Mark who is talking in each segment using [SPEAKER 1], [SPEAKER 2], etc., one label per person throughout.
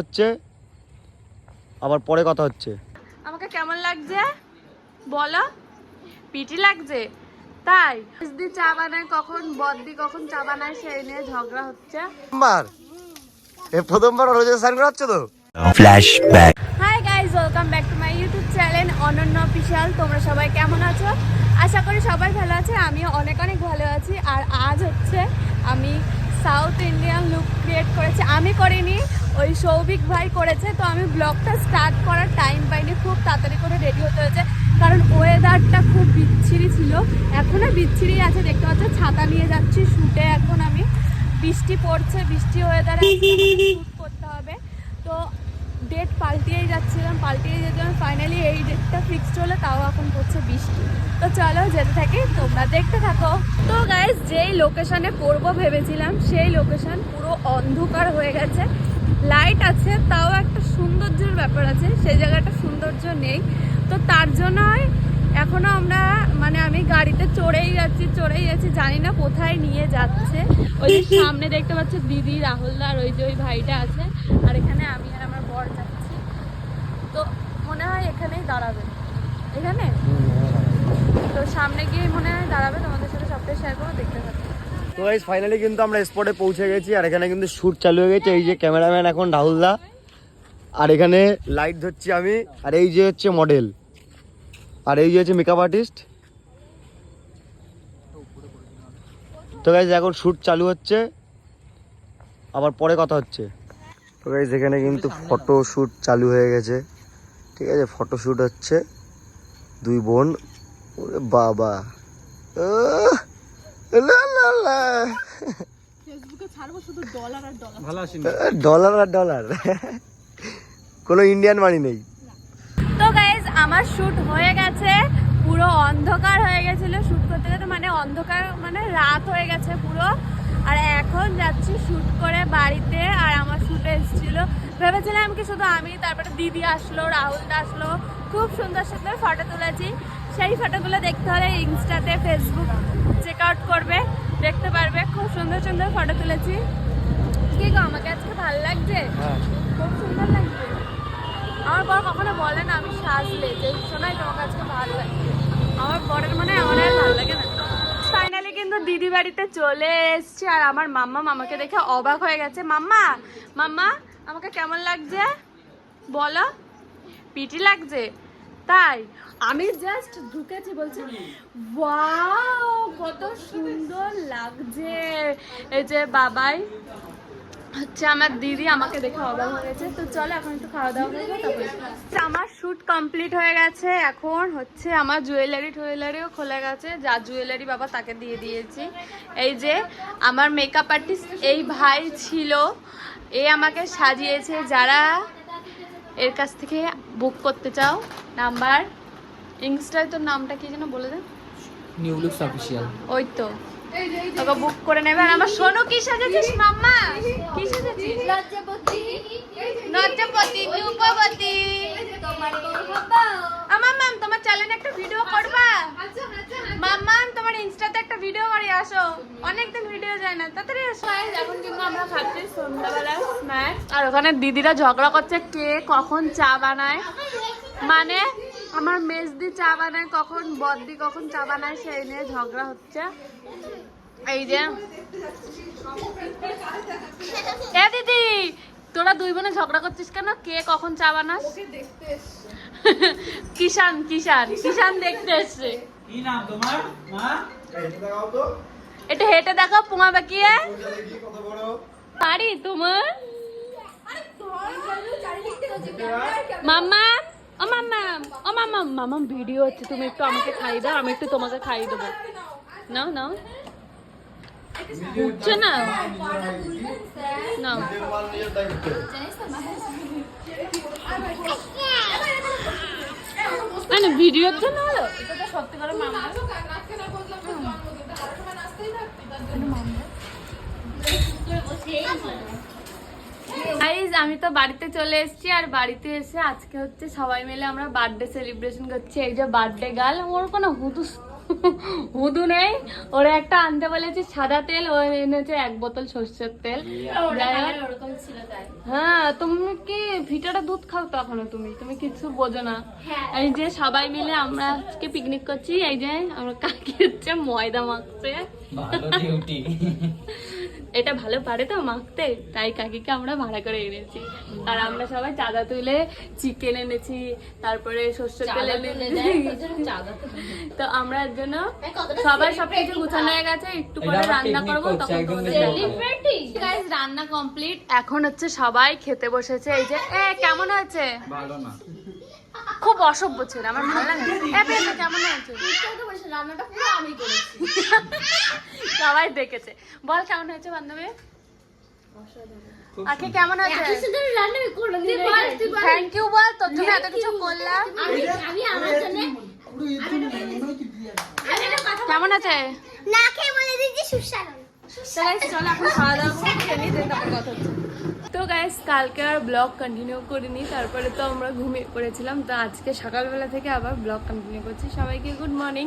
[SPEAKER 1] হচ্ছে আবার পরে কথা হচ্ছে।
[SPEAKER 2] আমাকে কেমন লাগছে? বলো। পিটি লাগছে? তাই। দি চা বানায় কখন? বদ্দি কখন চা বানায় সেই নিয়ে ঝগড়া হচ্ছে।
[SPEAKER 1] প্রথমবার? এ প্রথমবার রোজে সাইন করা হচ্ছে তো?
[SPEAKER 3] Flashback.
[SPEAKER 2] Hi guys welcome back to my YouTube channel Ananya official তোমরা সবাই কেমন আছো? আশা করি সবাই ভালো আছে আমিও অনেক অনেক ভালো আছি। আর আজ হচ্ছে আমি সাউথ ইন্ডিয়ান লুক ক্রিয়েট করেছি। আমি করিনি ওই সৌভিক ভাই করেছে, তো আমি ব্লগটা স্টার্ট করার টাইম পাইনি, খুব তাড়াতাড়ি করে রেডি হতে হয়েছে। কারণ ওয়েদারটা খুব বিচ্ছিরি ছিল। এখনও বিচ্ছিরি আছে, দেখতে পাচ্ছ, ছাতা নিয়ে যাচ্ছি শুটে এখন আমি। বৃষ্টি পড়ছে, বৃষ্টি ওয়েদারে শ্যুট করতে হবে। তো ডেট পাল্টিয়েই যাচ্ছিলাম পাল্টিয়ে যেতাম ফাইনালি এই ডেটটা ফিক্সড হলো, তাও এখন পড়ছে বৃষ্টি। তো চলো, যেতে থাকি, তোমরা দেখতে থাকো। তো গাইজ যেই লোকেশানে করব ভেবেছিলাম, সেই লোকেশান পুরো অন্ধকার হয়ে গেছে। লাইট আছে তাও একটা সৌন্দর্যের ব্যাপার আছে সেই জায়গাটা সৌন্দর্য নেই। তো তার জন্যই এখনও আমরা মানে আমি গাড়িতে চড়েই যাচ্ছি চড়েই যাচ্ছি জানি না কোথায় নিয়ে যাচ্ছে। ওই যে সামনে দেখতে পাচ্ছ দিদি রাহুলদার ওই যে ওই ভাইটা আছে আর এখানে আমি আর আমার বর যাচ্ছি। তো মনে হয় এখানেই দাঁড়াবে। এখানে? তো সামনে গিয়ে মনে হয় দাঁড়াবে তোমাদের সাথে সবটাই শেয়ার করব দেখতে থাকো।
[SPEAKER 1] তো গাইস ফাইনালি কিন্তু আমরা স্পটে পৌঁছে গেছি, আর এখানে কিন্তু শ্যুট চালু হয়ে গেছে। এই যে ক্যামেরাম্যান এখন রাহুল দা, আর এখানে লাইট ধরছি আমি, আর এই যে হচ্ছে মডেল আর এই যে হচ্ছে মেকআপ আর্টিস্ট তো গাইজ এখন শ্যুট চালু হচ্ছে, আবার পরে কথা হচ্ছে। তো গাইজ এখানে কিন্তু ফটো শ্যুট চালু হয়ে গেছে। ঠিক আছে ফটো শ্যুট হচ্ছে, দুই বোন বাবা। ডলার আর ডলার কোনো ইন্ডিয়ান মানি নেই।
[SPEAKER 2] তো গাইজ আমার শ্যুট হয়ে গেছে পুরো অন্ধকার হয়ে গেছিল শ্যুট করতে করতে মানে অন্ধকার মানে রাত হয়ে গেছে পুরো। আর এখন যাচ্ছি শ্যুট করে বাড়িতে আর আমার শ্যুটে এসেছিল। ভেবেছিলাম কি শুধু আমি তারপরে দিদি আসলো রাহুলদা আসলো। খুব সুন্দর সুন্দর ফটো তুলেছি। সেই ফটোগুলো দেখতে হলে ইনস্টাতে ফেসবুক চেক আউট করবে। দেখতে পারবে খুব সুন্দর সুন্দর ফটো তুলেছি। কি গো আমাকে আজকে ভালো লাগছে? খুব সুন্দর লাগছে। আমার বর কখনো বলে না আমি সাজলে যে শোনাই তোমাকে আজকে ভালো লাগছে। আমার বরের মনে হয় আমার আর ভালো লাগে না। ফাইনালি কিন্তু দিদি বাড়িতে চলে এসছে আর আমার মাম্মা মামাকে দেখে অবাক হয়ে গেছে। মাম্মা মাম্মা আমাকে কেমন লাগছে? বলো। পিটি লাগছে? তাই আমি জাস্ট ঢুকেছি বলছি ওয়াও কত সুন্দর লাগছে। এই যে বাবাই, হচ্ছে আমার দিদি আমাকে দেখে অবাক হয়ে গেছে। তো চলো এখন একটু খাওয়া দাওয়া তারপরে আমার শ্যুট কমপ্লিট হয়ে গেছে। এখন হচ্ছে আমার জুয়েলারি টুয়েলারিও খুলে গেছে। যা জুয়েলারি বাবা তাকে দিয়ে দিয়েছি। এই যে আমার মেকআপ আর্টিস্ট এই ভাই ছিল। এ আমাকে সাজিয়েছে। যারা এর কাছ থেকে বুক করতে চাও নাম্বার ইনস্টায় তোর নামটা কি যেন বলে দেন
[SPEAKER 3] নিউ লুকস অফিসিয়াল
[SPEAKER 2] ওই তো। তোকে বুক করে নেবে। আর আমার শোনো কি সাজেছিস মাম্মা? কি সাজেছিস? লজ্জাপতি। রূপবতী। আমার তোমার তোমার চ্যানেলে একটা ভিডিও করবা? মাম্মাম তোমার ইনস্টাতে একটা ভিডিও করে আসো। অনেকদিন ভিডিও যায় না তাড়াতাড়ি আসো। এখন কিন্তু আমরা খাচ্ছি সন্ধ্যাবেলা স্ন্যাক্স আর ওখানে দিদিরা ঝগড়া করছে কে কখন চা বানায়? মানে আমার মেজদি চা বানায় কখন বদ্দি কখন চা বানায় সেই নিয়ে ঝগড়া হচ্ছে। এই যে। এ দিদি তোরা দুই বোনে ঝগড়া করছিস কেন? কে কখন চা বানাস? কিষান কিষান কিষান দেখতে এসছে।
[SPEAKER 3] কি নাম তোমার? মা?
[SPEAKER 2] এটা হেঁটে দেখো পুঙা বাকিয়ে পারি তোমার? মাম্মা ও মাম্মা ও মাম্মা মাম্মা ভিডিও হচ্ছে তুমি একটু আমাকে খাই দাও আমি একটু তোমাকে খাই দেবো। নাও নাও। উঠছে না? জন্য হলো। আমি তো বাড়িতে চলে এসেছি আর বাড়িতে এসে আজকে হচ্ছে সবাই মিলে আমরা বার্থডে সেলিব্রেশন করছি। এই যে বার্থডে গার্ল ওর কোনো হুদুস হুদু নেই। ওরা একটা আনতে বলেছে সাদা তেল ও এনেছে এক বোতল সর্ষের তেল। হ্যাঁ তুমি কি ভিটাটা দুধ খাও তো এখনও তুমি? তুমি কিছু বোঝো না। এই যে সবাই মিলে আমরা আজকে পিকনিক করছি এই যে আমরা কাকি হচ্ছে ময়দা মাখছে।
[SPEAKER 3] ভালো ডিউটি
[SPEAKER 2] এটা ভালো পারে তো মাখতে তাই কাকিকে আমরা ভাড়া করে এনেছি। আর আমরা সবাই চাঁদা তুলে চিকেন এনেছি তারপরে সর্ষের তেল তো আমরা এর জন্য সবাই সবকিছু গুছানো হয়ে গেছে একটু পরে রান্না করব তখন রান্না কমপ্লিট এখন হচ্ছে সবাই খেতে বসেছে এই যে এ কেমন হয়েছে?
[SPEAKER 3] ভালো না।
[SPEAKER 2] খুব অসভ্য ছিল আমার ভালো লাগে কেমন হয়েছে সবাই দেখেছে। বল কেমন হয়েছে বান্ধবী? আখি কেমন থ্যাংক ইউ বল তোর জন্য এত কিছু করলাম। কেমন আছে?
[SPEAKER 4] না খেয়ে বলে দিচ্ছি সুস্বাদু।
[SPEAKER 2] চল এখন খাওয়া দাওয়া করে খেয়ে নিই, তারপর কথা হচ্ছে। তো গাইস কালকে আর ব্লগ কন্টিনিউ করিনি, তারপরে তো আমরা ঘুমিয়ে পড়েছিলাম, তো আজকে সকালবেলা থেকে আবার ব্লগ কন্টিনিউ করছি। সবাইকে গুড মর্নিং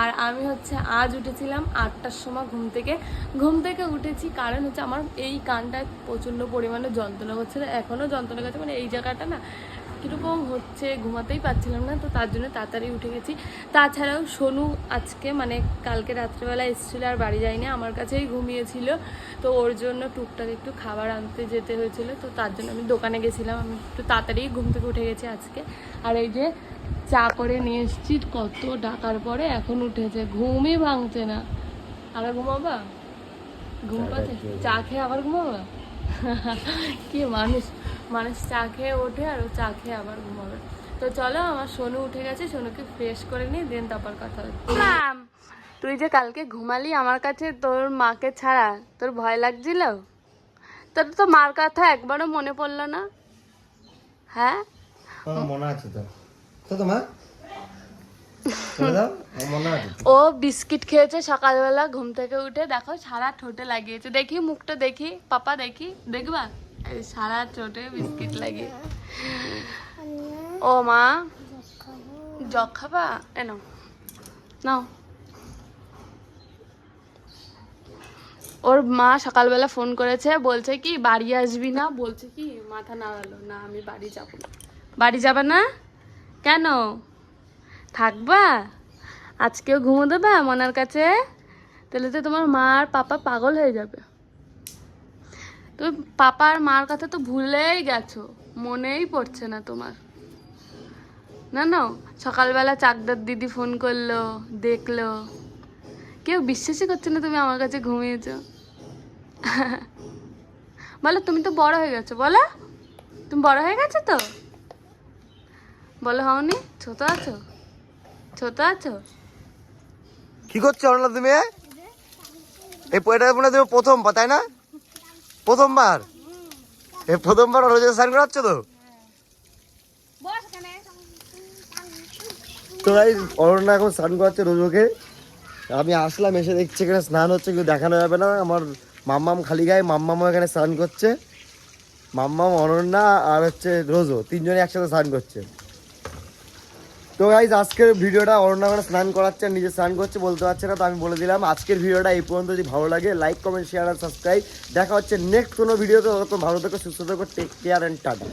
[SPEAKER 2] আর আমি হচ্ছে আজ উঠেছিলাম আটটার সময় ঘুম থেকে। ঘুম থেকে উঠেছি কারণ হচ্ছে আমার এই কানটা প্রচণ্ড পরিমাণে যন্ত্রণা করছিল এখনও যন্ত্রণা করছে মানে এই জায়গাটা না কীরকম হচ্ছে ঘুমাতেই পারছিলাম না তো তার জন্য তাড়াতাড়ি উঠে গেছি। তাছাড়াও সোনু আজকে মানে কালকে রাত্রেবেলা এসেছিল আর বাড়ি যায়নি আমার কাছেই ঘুমিয়েছিল। তো ওর জন্য টুকটাক একটু খাবার আনতে যেতে হয়েছিল তো তার জন্য আমি দোকানে গেছিলাম আমি একটু তাড়াতাড়ি ঘুম থেকে উঠে গেছি আজকে। আর এই যে চা করে নিয়ে এসেছি কত ডাকার পরে এখন উঠেছে ঘুমই ভাঙছে না। আবার ঘুমাবা? ঘুম পাচ্ছে? চা খেয়ে আবার ঘুমাবা? কি মানুষ। মানুষ চা খেয়ে ওঠে আর ও চা খেয়ে আবার ঘুমাবে। তো চলো আমার সোনু উঠে গেছে সোনুকে ফ্রেশ করে নিই দেন তারপর কথা হচ্ছে তুই যে কালকে ঘুমালি আমার কাছে তোর মাকে ছাড়া তোর ভয় লাগছিল? তোর তো মার কথা একবারও মনে পড়ল না। হ্যাঁ?
[SPEAKER 1] মনে আছে তো। তোমার মনে।
[SPEAKER 2] ও বিস্কিট খেয়েছে সকালবেলা ঘুম থেকে উঠে দেখো সারা ঠোঁটে লাগিয়েছে। দেখি মুখটা দেখি পাপা দেখি দেখবা? সারা ঠোঁটে বিস্কিট লাগিয়ে। ও মা জগ খাবা? এ নাও। নাও। ওর মা সকালবেলা ফোন করেছে বলছে কি বাড়ি আসবি না? বলছে কি মাথা নাড়ালো। না আমি বাড়ি যাব না। বাড়ি যাবে না? কেন? থাকবা? আজকেও ঘুমো দেবে মনার কাছে? তাহলে তো তোমার মা আর পাপা পাগল হয়ে যাবে। তুমি পাপা আর মার কথা তো ভুলেই গেছো, মনেই পড়ছে না তোমার। না না, সকালবেলা চাকদার দিদি ফোন করল, দেখল। কেউ বিশ্বাসই করছে না তুমি আমার কাছে ঘুমিয়েছো। বলো, তুমি তো বড় হয়ে গেছো, বলো। তুমি বড় হয়ে গেছো তো? বলো, হওনি, ছোট আছো? ছোট আছো?
[SPEAKER 1] কি করছ অরুণা তুমি এই মনে তুমি প্রথম, তাই না? প্রথমবার? এই প্রথমবার রোজে স্নান করাচ্ছ তো? তো ভাই অরণ্যা এখন স্নান করাচ্ছে রোজকে আমি আসলাম এসে দেখছি এখানে স্নান হচ্ছে কিন্তু দেখানো যাবে না। আমার মাম্মাম খালি গায়ে মাম্মামও এখানে স্নান করছে। মাম্মাম অরণ্যা আর হচ্ছে রোজো তিনজনে একসাথে স্নান করছে। তো গাইজ আজকের ভিডিওটা অরণ্যা করে স্নান করাচ্ছে, নিজে স্নান করছে, বলতে পারছে না, তো আমি বলে দিলাম, আজকের ভিডিওটা এই পর্যন্ত। যদি ভালো লাগে লাইক কমেন্ট শেয়ার আর সাবস্ক্রাইব দেখা হচ্ছে নেক্সট কোনো ভিডিওতে, ততক্ষণ ভালো থেকো, সুস্থ থেকো টেক কেয়ার অ্যান্ড টাটা